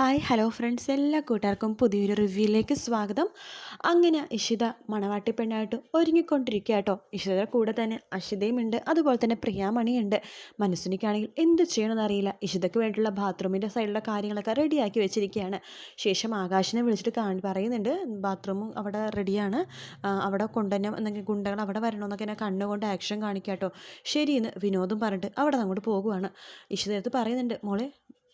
Hi hello friends എല്ലാ കൂട്ടുകാർക്കും പുതിയൊരു റിവ്യൂയിലേക്ക് സ്വാഗതം. അങ്ങനെ ഇഷിത മണവാട്ടി പെണ്ണായിട്ട് ഒരുങ്ങിക്കൊണ്ടിരിക്കുക കേട്ടോ. ഇഷിതയുടെ കൂടെ തന്നെ അഷിതയുമുണ്ട് അതുപോലെ തന്നെ പ്രിയാമണിയുണ്ട് മനസ്സിനിക്കാണെങ്കിൽ എന്ത് ചെയ്യണമെന്ന് അറിയില്ല. ഇഷിതയ്ക്ക് വേണ്ടിയുള്ള ബാത്റൂമിന്റെ സൈഡിലുള്ള കാര്യങ്ങളൊക്കെ റെഡിയാക്കി വെച്ചിരിക്കുകയാണ്. ശേഷം ആകാശിനെ വിളിച്ചിട്ട് കാണി പറയുന്നുണ്ട് ബാത്റൂമും അവിടെ റെഡിയാണ്. അവിടെ കൊണ്ടുതന്നെ എന്തെങ്കിലും ഗുണ്ടകൾ അവിടെ വരണമെന്നൊക്കെ എന്നെ കണ്ണുകൊണ്ട് ആക്ഷൻ കാണിക്കാം കേട്ടോ. ശരിയെന്ന് വിനോദും പറഞ്ഞിട്ട് അവിടെ അങ്ങോട്ട് പോകുവാണ്. ഇഷിതയടുത്ത് പറയുന്നുണ്ട് മോളെ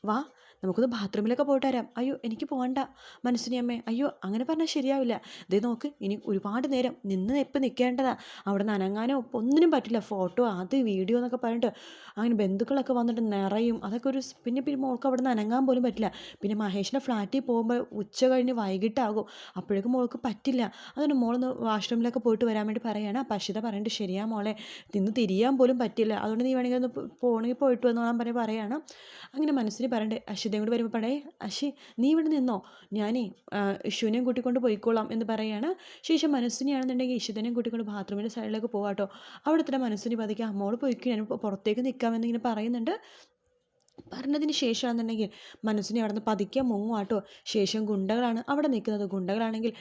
വാ. നമുക്കൊന്ന് ബാത്റൂമിലൊക്കെ പോയിട്ട് വരാം. അയ്യോ എനിക്ക് പോകണ്ട മനസ്സിനെ അമ്മേ അയ്യോ അങ്ങനെ പറഞ്ഞാൽ ശരിയാവില്ല. ഇതേ നോക്ക് ഇനി ഒരുപാട് നേരം നിന്ന് എപ്പം നിൽക്കേണ്ടതാ. അവിടെ നിന്ന് അനങ്ങാനോ ഒന്നിനും പറ്റില്ല. ഫോട്ടോ അത് വീഡിയോ എന്നൊക്കെ പറഞ്ഞിട്ട് അങ്ങനെ ബന്ധുക്കളൊക്കെ വന്നിട്ട് നിറയും. അതൊക്കെ ഒരു പിന്നെ പിന്നെ മോൾക്ക് അവിടെ നിന്ന് അനങ്ങാൻ പോലും പറ്റില്ല. പിന്നെ മഹേഷിന്റെ ഫ്ലാറ്റിൽ പോകുമ്പോൾ ഉച്ച കഴിഞ്ഞ് വൈകിട്ടാകും. അപ്പോഴേക്കും മോൾക്ക് പറ്റില്ല. അതുകൊണ്ട് മോളൊന്ന് വാഷ്റൂമിലൊക്കെ പോയിട്ട് വരാൻ വേണ്ടി പറയുകയാണ് അപ്പം അഷിത പറയേണ്ടത് ശരിയാ മോളെ നിന്ന് തിരിയാൻ പോലും പറ്റില്ല. അതുകൊണ്ട് നീ വേണമെങ്കിൽ ഒന്ന് പോകണമെങ്കിൽ പോയിട്ട് വന്നോളാൻ പറഞ്ഞ് പറയുകയാണ് അങ്ങനെ മനസ്സിന് പറയണ്ടേ അഷിതയും കൂടി വരുമ്പോൾ പറയേ അശി നീ ഇവിടെ നിന്നോ? ഞാനേ ഇഷുവിനെയും കൂട്ടിക്കൊണ്ട് പോയിക്കോളാം എന്ന് പറയുകയാണ് ശേഷം മനസ്സിനെയാണെന്നുണ്ടെങ്കിൽ ഇഷിതനെയും കൂട്ടിക്കൊണ്ട് ബാത്റൂമിന്റെ സൈഡിലേക്ക് പോകാട്ടോ അവിടെ തന്നെ മനസ്സിന് പതുക്കെ അമ്മോട് പോയിക്കും ഞാൻ പുറത്തേക്ക് നിൽക്കാമെന്നിങ്ങനെ പറയുന്നുണ്ട്. പറഞ്ഞതിന് ശേഷമാണെന്നുണ്ടെങ്കിൽ മനസ്സിനെ അവിടെ നിന്ന് പതുക്കെ മുങ്ങുവാട്ടോ ശേഷം ഗുണ്ടകളാണ് അവിടെ നിൽക്കുന്നത് ഗുണ്ടകളാണെങ്കിൽ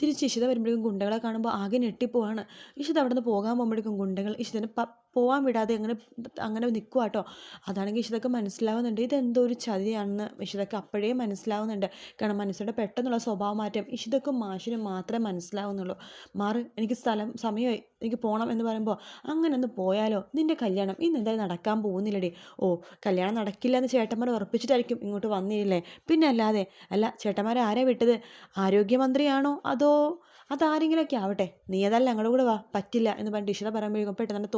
തിരിച്ച് ഇഷിത വരുമ്പോഴേക്കും ഗുണ്ടകളെ കാണുമ്പോൾ ആകെ ഞെട്ടിപ്പോവാണ്. ഇഷിത അവിടെ നിന്ന് പോകാൻ പോകുമ്പോഴേക്കും ഗുണ്ടകൾ ഇഷിതനെ പോകാൻ വിടാതെ അങ്ങനെ അങ്ങനെ നിൽക്കുക കേട്ടോ അതാണെങ്കിൽ ഇഷിതക്ക് മനസ്സിലാവുന്നുണ്ട്. ഇതെന്തോ ഒരു ചതിയാണെന്ന് ഇഷിതക്ക് അപ്പോഴേ മനസ്സിലാവുന്നുണ്ട്. കാരണം മനസ്സിന്റെ പെട്ടെന്നുള്ള സ്വഭാവ മാറ്റം ഇഷിതക്കും മാഷിനും മാത്രമേ മനസ്സിലാവുന്നുള്ളൂ. മാറ് എനിക്ക് സ്ഥലം സമയമായി എനിക്ക് പോകണം എന്ന് പറയുമ്പോൾ അങ്ങനെ ഒന്ന് പോയാലോ? നിന്റെ കല്യാണം ഇന്ന് എന്തായാലും നടക്കാൻ പോകുന്നില്ലടി. ഓ കല്യാണം നടക്കില്ല എന്ന് ചേട്ടന്മാർ ഉറപ്പിച്ചിട്ടായിരിക്കും ഇങ്ങോട്ട് വന്നില്ലേ? പിന്നെ അല്ലാതെ അല്ല ചേട്ടന്മാരെ ആരാ വിട്ടത്? ആരോഗ്യമന്ത്രിയാണോ? അതോ അതാരെങ്കിലുമൊക്കെ ആവട്ടെ. നീ അതല്ല ഞങ്ങളുടെ കൂടെ വാ. പറ്റില്ല എന്ന് പറഞ്ഞിട്ട് ഇഷിത പറയുമ്പോഴേക്കും പെട്ടെന്ന് തന്നെ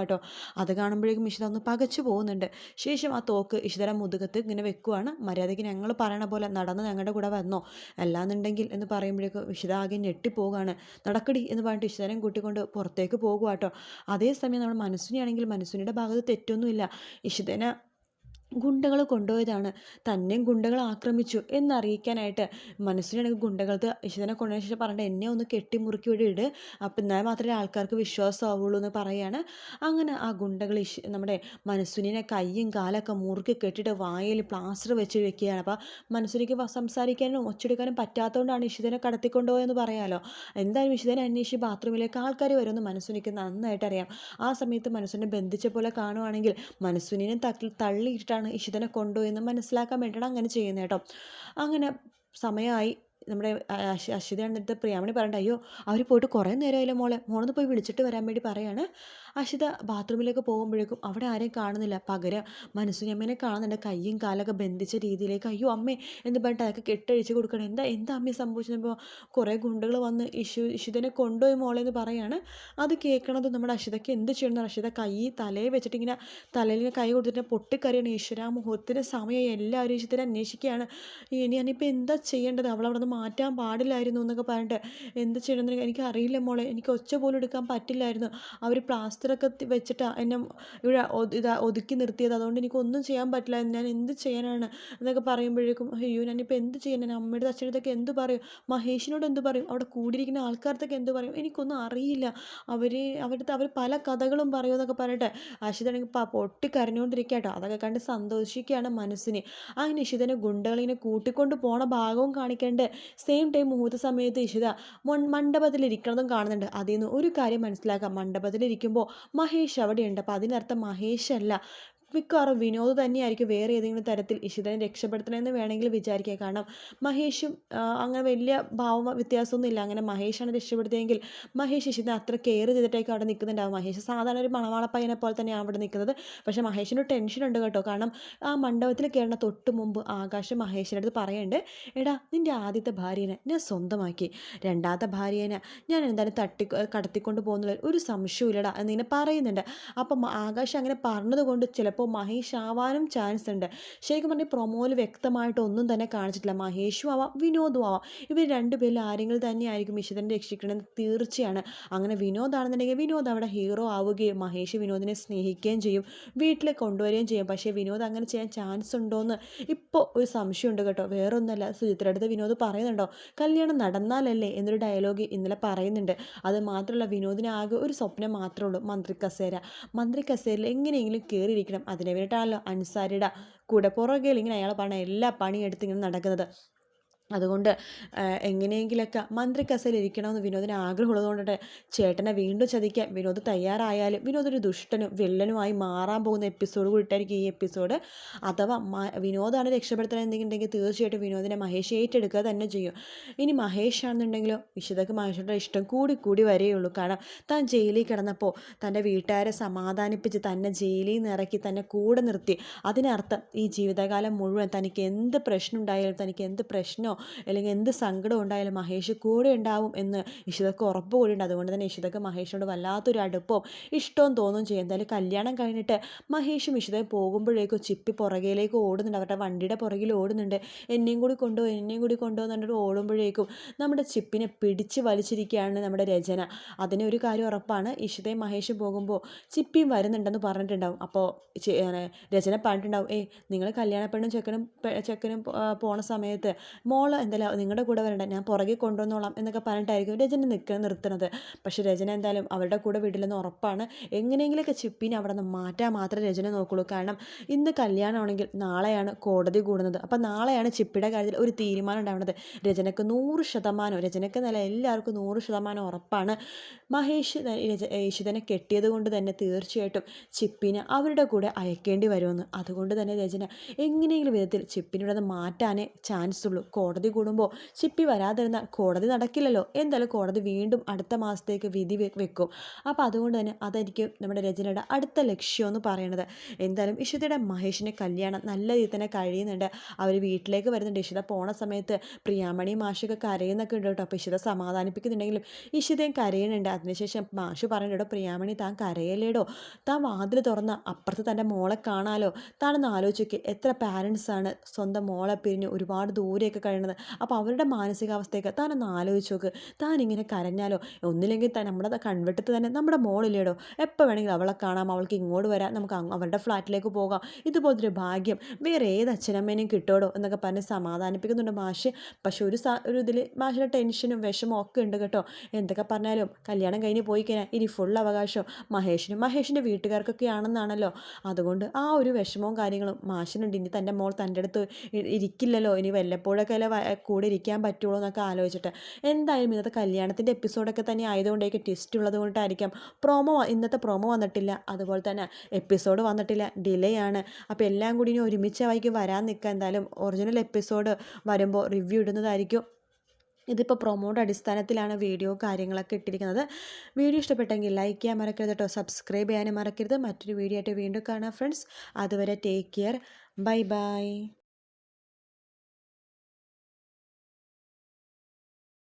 കേട്ടോ അത് കാണുമ്പോഴേക്കും ഇഷിത ഒന്ന് പകച്ചു പോകുന്നുണ്ട്. ശേഷം ആ തോക്ക് ഇഷിതയുടെ മുതുകത്ത് ഇങ്ങനെ വെക്കുവാണ്. മര്യാദയ്ക്ക് ഞങ്ങൾ പറയണ പോലെ നടന്ന് ഞങ്ങളുടെ കൂടെ വന്നോ. അല്ലാന്നുണ്ടെങ്കിൽ എന്ന് പറയുമ്പോഴേക്കും ഇഷിത ആകെ ഞെട്ടിപ്പോകാണ് നടക്കടി എന്ന് പറഞ്ഞിട്ട് ഇഷിതരം കൂട്ടിക്കൊണ്ട് പുറത്തേക്ക് പോകുക കേട്ടോ അതേസമയം നമ്മൾ മനസ്സിനെയാണെങ്കിൽ മനസ്സിനുടെ ഭാഗത്ത് തെറ്റൊന്നുമില്ല. ഇഷിതനെ ഗുണ്ടകൾ കൊണ്ടുപോയതാണ്. തന്നെയും ഗുണ്ടകൾ ആക്രമിച്ചു എന്നറിയിക്കാനായിട്ട്. മനസ്സിലാണെങ്കിൽ ഗുണ്ടകൾക്ക് ഈശ്വരനെ കൊണ്ടുപോയ ശേഷം പറഞ്ഞിട്ട് എന്നെ ഒന്ന് കെട്ടിമുറുക്കി ഇവിടെ ഇട്. അപ്പം എന്നാൽ മാത്രമേ ആൾക്കാർക്ക് വിശ്വാസമാവുള്ളൂ എന്ന് പറയാണ്. അങ്ങനെ ആ ഗുണ്ടകൾ നമ്മുടെ മനസ്സുനിനെ കയ്യും കാലൊക്കെ മുറുക്കി കെട്ടിയിട്ട് വായിൽ പ്ലാസ്റ്റർ വെച്ച് വെക്കുകയാണ്. അപ്പോൾ മനസ്സുനിക്ക് സംസാരിക്കാനും ഒച്ചെടുക്കാനും പറ്റാത്തതുകൊണ്ടാണ് ഇഷിതനെ കടത്തിക്കൊണ്ടുപോയെന്ന് പറയാമല്ലോ എന്തായാലും ഇഷിതനെ അന്വേഷിച്ച് ബാത്റൂമിലേക്ക് ആൾക്കാർ വരുമെന്ന് മനസ്സുനിക്ക് നന്നായിട്ട് അറിയാം. ആ സമയത്ത് മനസ്സിനെ ബന്ധിച്ച പോലെ കാണുവാണെങ്കിൽ മനസ്സുനിനെ തള്ളി തള്ളിയിട്ടാണ് ആരാണ് ഇഷിതനെ കൊണ്ടുപോയെന്ന് മനസ്സിലാക്കാൻ വേണ്ടിയിട്ടാണ് അങ്ങനെ ചെയ്യുന്നത് കേട്ടോ. അങ്ങനെ സമയമായി. നമ്മുടെ അശ്വിത എന്നിട്ട് പ്രിയാമണി പറയണ്ട അയ്യോ അവർ പോയിട്ട് കുറേ നേരമായില്ല മോളെ മോളൊന്ന് പോയി വിളിച്ചിട്ട് വരാൻ വേണ്ടി പറയാണ്. അശ്വിത ബാത്റൂമിലേക്ക് പോകുമ്പോഴേക്കും അവിടെ ആരെയും കാണുന്നില്ല. പകരം മനസ്സുഞ്ഞമ്മേനെ കാണുന്നുണ്ട് കയ്യും കാലൊക്കെ ബന്ധിച്ച രീതിയിലേക്ക് അയ്യോ അമ്മേ എന്ന് പറഞ്ഞിട്ട് അതൊക്കെ കെട്ടഴിച്ച് കൊടുക്കണം. എന്താ എന്താ അമ്മയെ സംഭവിച്ചപ്പോൾ കുറേ ഗുണ്ടകൾ വന്ന് ഇഷു ഇഷിതനെ കൊണ്ടുപോയി മോളെ എന്ന് പറയാണ്. അത് കേൾക്കണത് നമ്മുടെ അശ്വിതയ്ക്ക് എന്ത് ചെയ്യണം അശ്വിത കൈ തലയെ വെച്ചിട്ട് ഇങ്ങനെ തലയിൽ കൈ കൊടുത്തിട്ട് പൊട്ടിക്കറിയാണ് ഈശ്വര മുഹൂർത്തത്തിന് സമയം എല്ലാവരും ഇഷിതനെ അന്വേഷിക്കുകയാണ്. ഇനി ഞാനിപ്പോൾ എന്താ ചെയ്യേണ്ടത്? അവളവിടെ നിന്ന് മാറ്റാൻ പാടില്ലായിരുന്നു എന്നൊക്കെ പറഞ്ഞിട്ട് എന്ത് ചെയ്യണമെന്ന് എനിക്ക് അറിയില്ല മോളെ. എനിക്ക് ഒച്ച പോലും എടുക്കാൻ പറ്റില്ലായിരുന്നു. അവർ പ്ലാസ്റ്ററൊക്കെ വെച്ചിട്ട് എന്നെ ഇവിടെ ഇതാ ഒതുക്കി നിർത്തിയത്. അതുകൊണ്ട് എനിക്കൊന്നും ചെയ്യാൻ പറ്റില്ല ഞാൻ എന്ത് ചെയ്യാനാണ് എന്നൊക്കെ പറയുമ്പോഴേക്കും അയ്യോ ഞാനിപ്പോൾ എന്ത് ചെയ്യാൻ ഞാൻ അമ്മയുടെ അച്ഛനടുത്തൊക്കെ എന്ത് പറയും? മഹേഷിനോട് എന്ത് പറയും? അവിടെ കൂടിയിരിക്കുന്ന ആൾക്കാർത്തൊക്കെ എന്ത് പറയും? എനിക്കൊന്നും അറിയില്ല. അവർ അവരുടെ അവർ പല കഥകളും പറയുമെന്നൊക്കെ പറഞ്ഞിട്ട് അശിതാണെങ്കിൽ പൊട്ടിക്കരഞ്ഞുകൊണ്ടിരിക്കുക കേട്ടോ. അതൊക്കെ കണ്ട് സന്തോഷിക്കുകയാണ് മനസ്സിന്. അങ്ങനെ ഇഷിതനെ ഗുണ്ടകളിങ്ങനെ കൂട്ടിക്കൊണ്ട് പോണ ഭാഗവും കാണിക്കേണ്ട. സെയിം ടൈം മുഹൂർത്ത സമയത്ത് ഇഷിത മണ്ഡപത്തിലിരിക്കണതും കാണുന്നുണ്ട്. അതിൽ നിന്ന് ഒരു കാര്യം മനസ്സിലാക്കാം. മണ്ഡപത്തിലിരിക്കുമ്പോൾ മഹേഷ് അവിടെയുണ്ട്. അപ്പോൾ അതിനർത്ഥം മഹേഷ് അല്ല. മിക്കവാറും വിനോദ് തന്നെയായിരിക്കും വേറെ ഏതെങ്കിലും തരത്തിൽ ഇഷിതനെ രക്ഷപ്പെടുത്തണമെന്ന് വേണമെങ്കിൽ വിചാരിക്കുക. കാരണം മഹേഷും അങ്ങനെ വലിയ ഭാവ വ്യത്യാസമൊന്നുമില്ല അങ്ങനെ മഹേഷാണ് രക്ഷപ്പെടുത്തിയെങ്കിൽ മഹേഷ് ഇഷിതനെ അത്ര കെയർ ചെയ്തിട്ടേക്കും അവിടെ നിൽക്കുന്നുണ്ടാവും. മഹേഷ് സാധാരണ ഒരു മണവാള പയ്യനെ പോലെ തന്നെയാണ് അവിടെ നിൽക്കുന്നത്. പക്ഷേ മഹേഷിന് ടെൻഷൻ ഉണ്ട് കേട്ടോ. കാരണം ആ മണ്ഡപത്തിൽ കയറുന്ന തൊട്ട് മുമ്പ് ആകാശ് മഹേഷിന്റെ അടുത്ത് പറയുന്നുണ്ട് എടാ നിന്റെ ആദ്യത്തെ ഭാര്യനെ ഞാൻ സ്വന്തമാക്കി. രണ്ടാമത്തെ ഭാര്യേനെ ഞാൻ എന്തായാലും തട്ടി കടത്തിക്കൊണ്ട് പോകുന്നുള്ള ഒരു സംശയമില്ലടാ എന്നിങ്ങനെ പറയുന്നുണ്ട്. അപ്പം ആകാശ് അങ്ങനെ പറഞ്ഞതുകൊണ്ട് ചിലപ്പോൾ ചിലപ്പോൾ മഹേഷ് ആവാനും ചാൻസ് ഉണ്ട്. ശരിക്കും പറഞ്ഞാൽ പ്രൊമോയിൽ വ്യക്തമായിട്ട് ഒന്നും തന്നെ കാണിച്ചിട്ടില്ല. മഹേഷും ആവാം വിനോദും ആവാം. ഇവർ രണ്ടുപേരിൽ ആരെങ്കിലും തന്നെയായിരിക്കും ഇഷിതനെ രക്ഷിക്കണമെന്ന് തീർച്ചയാണ്. അങ്ങനെ വിനോദാണെന്നുണ്ടെങ്കിൽ വിനോദ് അവിടെ ഹീറോ ആവുകയും മഹേഷ് വിനോദിനെ സ്നേഹിക്കുകയും ചെയ്യും. വീട്ടിൽ കൊണ്ടുവരികയും ചെയ്യും. പക്ഷേ വിനോദ് അങ്ങനെ ചെയ്യാൻ ചാൻസ് ഉണ്ടോയെന്ന് ഇപ്പോൾ ഒരു സംശയമുണ്ട് കേട്ടോ. വേറൊന്നല്ല സുചിത്രയുടെ അടുത്ത് വിനോദ് പറയുന്നുണ്ടോ? കല്യാണം നടന്നാലല്ലേ? എന്നൊരു ഡയലോഗ് ഇന്നലെ പറയുന്നുണ്ട്. അത് മാത്രമല്ല വിനോദിന് ആകെ ഒരു സ്വപ്നം മാത്രമേ ഉള്ളൂ. മന്ത്രി കസേര മന്ത്രി കസേരയിൽ എങ്ങനെയെങ്കിലും കയറിയിരിക്കണം അതിനെ വേണ്ടിയിട്ടാണല്ലോ അൻസാരിയുടെ കൂടെ പുറകിൽ ഇങ്ങനെ അയാൾ പറഞ്ഞ എല്ലാ പണിയെടുത്ത് ഇങ്ങനെ നടക്കുന്നത്. അതുകൊണ്ട് എങ്ങനെയെങ്കിലൊക്കെ മന്ത്രി കസേരയിൽ വിനോദിന് ആഗ്രഹമുള്ളതുകൊണ്ട് ചേട്ടനെ വീണ്ടും ചതിക്കാൻ വിനോദ് തയ്യാറായാലും വിനോദ് ഒരു ദുഷ്ടനും വില്ലനുമായി മാറാൻ പോകുന്ന എപ്പിസോഡ് കൂടിയിട്ടായിരിക്കും ഈ എപ്പിസോഡ്. അഥവാ വിനോദാണ് രക്ഷപ്പെടുത്താൻ എന്തെങ്കിലും തീർച്ചയായിട്ടും വിനോദിനെ മഹേഷ് ഏറ്റെടുക്കുക തന്നെ ചെയ്യും. ഇനി മഹേഷ് ആണെന്നുണ്ടെങ്കിലോ വിശുദ്ധക്ക് മഹേഷിന്റെ ഇഷ്ടം കൂടി കൂടി വരെയുള്ളൂ. കാരണം താൻ ജയിലിൽ കിടന്നപ്പോൾ തന്റെ വീട്ടുകാരെ സമാധാനിപ്പിച്ച് തന്നെ ജയിലിൽ നിന്ന് ഇറക്കി തന്നെ കൂടെ നിർത്തി. അതിനർത്ഥം ഈ ജീവിതകാലം മുഴുവൻ തനിക്ക് എന്ത് പ്രശ്നം ഉണ്ടായാലും തനിക്ക് എന്ത് പ്രശ്നമോ അല്ലെങ്കിൽ എന്ത് സങ്കടം ഉണ്ടായാലും മഹേഷ് കൂടെ ഉണ്ടാവും എന്ന് ഇഷിതക്ക് ഉറപ്പ് കൂടിയുണ്ട്. അതുകൊണ്ട് തന്നെ ഇഷിതക്ക് മഹേഷിനോട് വല്ലാത്തൊരു അടുപ്പവും ഇഷ്ടവും തോന്നും ചെയ്യും. എന്തായാലും കല്യാണം കഴിഞ്ഞിട്ട് മഹേഷും ഇഷിതയും പോകുമ്പോഴേക്കും ചിപ്പി പുറകിലേക്ക് ഓടുന്നുണ്ട്. അവരുടെ വണ്ടിയുടെ പുറകിൽ ഓടുന്നുണ്ട്. എന്നെയും കൂടി കൊണ്ടുപോകും എന്നെയും കൂടി കൊണ്ടുപോകുന്നുണ്ട് ഓടുമ്പോഴേക്കും നമ്മുടെ ചിപ്പിനെ പിടിച്ച് വലിച്ചിരിക്കുകയാണ് നമ്മുടെ രചന. അതിന് ഒരു കാര്യം ഉറപ്പാണ്. ഇഷിതയും മഹേഷും പോകുമ്പോൾ ചിപ്പിയും വരുന്നുണ്ടെന്ന് പറഞ്ഞിട്ടുണ്ടാവും. അപ്പോൾ രചന പറഞ്ഞിട്ടുണ്ടാവും. ഏയ് നിങ്ങൾ കല്യാണ ചെക്കനും ചെക്കനും പോണ സമയത്ത് മോൾ മോൾ എന്തായാലും നിങ്ങളുടെ കൂടെ വരണ്ട ഞാൻ പുറകെ കൊണ്ടുവന്നോളാം എന്നൊക്കെ പറഞ്ഞിട്ടായിരിക്കും രചന നിൽക്കുക നിർത്തുന്നത്. പക്ഷേ രചന എന്തായാലും അവരുടെ കൂടെ വിടില്ലെന്ന് ഉറപ്പാണ് എങ്ങനെയെങ്കിലുമൊക്കെ ചിപ്പിനെ അവിടെ നിന്ന് മാറ്റാൻ മാത്രമേ രചന നോക്കുള്ളൂ. കാരണം ഇന്ന് കല്യാണമാണെങ്കിൽ നാളെയാണ് കോടതി കൂടുന്നത്. അപ്പം നാളെയാണ് ചിപ്പിയുടെ കാര്യത്തിൽ ഒരു തീരുമാനം ഉണ്ടാവുന്നത്. രചനക്ക് നൂറ് ശതമാനം രചനക്ക് നില എല്ലാവർക്കും നൂറ് ശതമാനം ഉറപ്പാണ് മഹേഷ് യേശുദനെ കെട്ടിയത് കൊണ്ട് തന്നെ തീർച്ചയായിട്ടും ചിപ്പിനെ അവരുടെ കൂടെ അയക്കേണ്ടി വരുമെന്ന്. അതുകൊണ്ട് തന്നെ രചന എങ്ങനെയെങ്കിലും വിധത്തിൽ ചിപ്പിനുള്ളത് മാറ്റാനേ ചാൻസ് ഉള്ളൂ കോടതി കൂടുമ്പോൾ ചിപ്പി വരാതിരുന്നാൽ കോടതി നടക്കില്ലല്ലോ. എന്തായാലും കോടതി വീണ്ടും അടുത്ത മാസത്തേക്ക് വിധി വെക്കും. അപ്പോൾ അതുകൊണ്ട് തന്നെ അതായിരിക്കും നമ്മുടെ രചനയുടെ അടുത്ത ലക്ഷ്യം എന്ന് പറയുന്നത്. എന്തായാലും ഇഷിതയുടെ മഹേഷിന്റെ കല്യാണം നല്ല രീതിയിൽ തന്നെ കഴിയുന്നുണ്ട്. അവർ വീട്ടിലേക്ക് വരുന്നുണ്ട്. ഇഷിത പോണ സമയത്ത് പ്രിയാമണി മാഷൊക്കെ കരയുന്നൊക്കെ ഉണ്ട് കേട്ടോ. അപ്പോൾ ഇഷിത സമാധാനിപ്പിക്കുന്നുണ്ടെങ്കിലും ഇഷിതയും കരയുന്നുണ്ട്. അതിനുശേഷം മാഷ് പറയുന്നുണ്ടോ പ്രിയാമണി താൻ കരയല്ലേടോ? താൻ വാതിൽ തുറന്ന അപ്പുറത്ത് തന്റെ മോളെ കാണാലോ? താനൊന്ന് ആലോചിക്കുക എത്ര പാരൻസാണ് സ്വന്തം മോളെ പിരിഞ്ഞ് ഒരുപാട് ദൂരെയൊക്കെ കഴിയണത് അപ്പോൾ അവരുടെ മാനസികാവസ്ഥയൊക്കെ താനൊന്ന് ആലോചിച്ച് നോക്ക്. താൻ ഇങ്ങനെ കരഞ്ഞാലോ? ഒന്നില്ലെങ്കിൽ തന്നെ നമ്മുടെ കൺവെട്ടത്ത് തന്നെ നമ്മുടെ മോളില്ലേടോ? എപ്പോൾ വേണമെങ്കിലും അവളെ കാണാം അവൾക്ക് ഇങ്ങോട്ട് വരാം നമുക്ക് അവരുടെ ഫ്ലാറ്റിലേക്ക് പോകാം. ഇതുപോലത്തൊരു ഭാഗ്യം വേറെ ഏത് അച്ഛനമ്മേനെയും കിട്ടോടോ എന്നൊക്കെ പറഞ്ഞ് സമാധാനിപ്പിക്കുന്നുണ്ട് മാഷ്. പക്ഷെ ഒരു ഒരു ഇതിൽ മാഷിന്റെ ടെൻഷനും വിഷമവും ഒക്കെ ഉണ്ട് കേട്ടോ. എന്തൊക്കെ പറഞ്ഞാലും കല്യാണം കഴിഞ്ഞ് പോയി കഴിഞ്ഞാൽ ഇനി ഫുൾ അവകാശം മഹേഷിനും മഹേഷിന്റെ വീട്ടുകാർക്കൊക്കെ ആണെന്നാണല്ലോ അതുകൊണ്ട് ആ ഒരു വിഷമവും കാര്യങ്ങളും മാഷിനുണ്ട്. ഇനി തന്റെ മോൾ തന്റെ അടുത്ത് ഇരിക്കില്ലല്ലോ. ഇനി വല്ലപ്പോഴൊക്കെ അല്ല കൂടെ ഇരിക്കാൻ പറ്റുള്ളൂ എന്നൊക്കെ ആലോചിച്ചിട്ട്. എന്തായാലും ഇന്നത്തെ കല്യാണത്തിന്റെ എപ്പിസോഡൊക്കെ തന്നെ ആയതുകൊണ്ടേക്ക് ട്വിസ്റ്റ് ഉള്ളത് കൊണ്ടായിരിക്കാം. പ്രൊമോ ഇന്നത്തെ പ്രൊമോ വന്നിട്ടില്ല. അതുപോലെ തന്നെ എപ്പിസോഡ് വന്നിട്ടില്ല. ഡിലേ ആണ്. അപ്പോൾ എല്ലാം കൂടി ഇനി ഒരുമിച്ച് വൈകി വരാൻ നിൽക്കുക എന്തായാലും ഒറിജിനൽ എപ്പിസോഡ് വരുമ്പോൾ റിവ്യൂ ഇടുന്നതായിരിക്കും. ഇതിപ്പോൾ പ്രൊമോയുടെ അടിസ്ഥാനത്തിലാണ് വീഡിയോ കാര്യങ്ങളൊക്കെ ഇട്ടിരിക്കുന്നത്. വീഡിയോ ഇഷ്ടപ്പെട്ടെങ്കിൽ ലൈക്ക് ചെയ്യാൻ മറക്കരുത് കേട്ടോ സബ്സ്ക്രൈബ് ചെയ്യാനും മറക്കരുത്. മറ്റൊരു വീഡിയോ ആയിട്ട് വീണ്ടും കാണാം ഫ്രണ്ട്സ് അതുവരെ ടേക്ക് കെയർ ബൈ ബൈ